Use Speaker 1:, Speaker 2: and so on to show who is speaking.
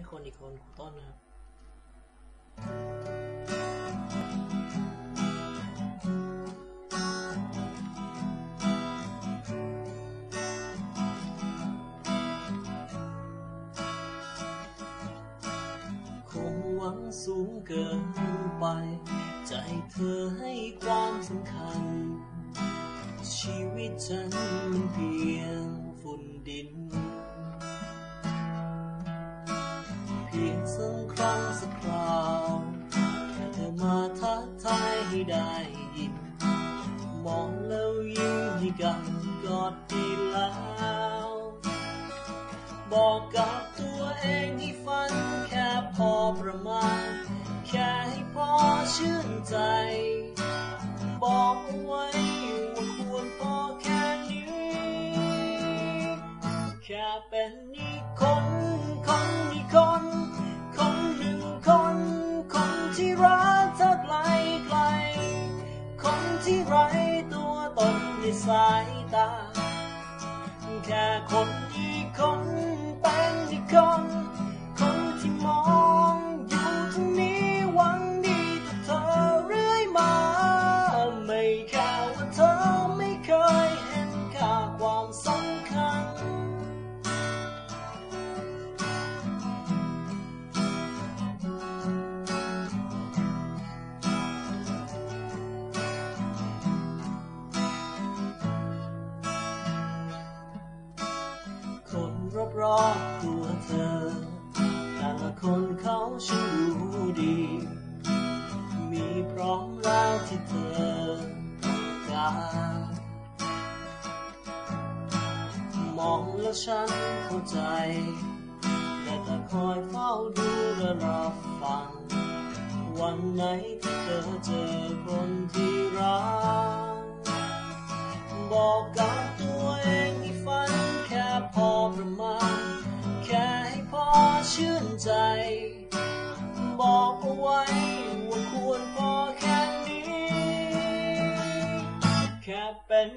Speaker 1: ให้คนอีกคนครูต้นนะครับคงหวังสูงเกินไป ใจเธอให้ความสำคัญ ชีวิตฉันเพียงฝุ่นดิน ได้ยิน มองแล้วยิ้มให้กันกอดดีแล้ว บอกกับตัวเองให้ฝันแค่พอประมาณ แค่ให้พอชื่นใจ บอกเอาไว้ว่าควรพอแค่นี้ แค่เป็นอีกคน ที่ไร้ตัวตนในสายตา แค่คนอีกคนเป็น รอบตัวเธอ แต่ละคนเขาช่างรู้ดี มีพร้อมแล้วที่เธอต้องการมองแล้วฉันเข้าใจ แต่แต่คอยเฝ้าดูและรอฟัง วันไหนที่เธอเจอคนที่รักบอกกับ ชื่นใจ บอกเอาไว้ว่าควรพอแค่นี้ แค่เป็น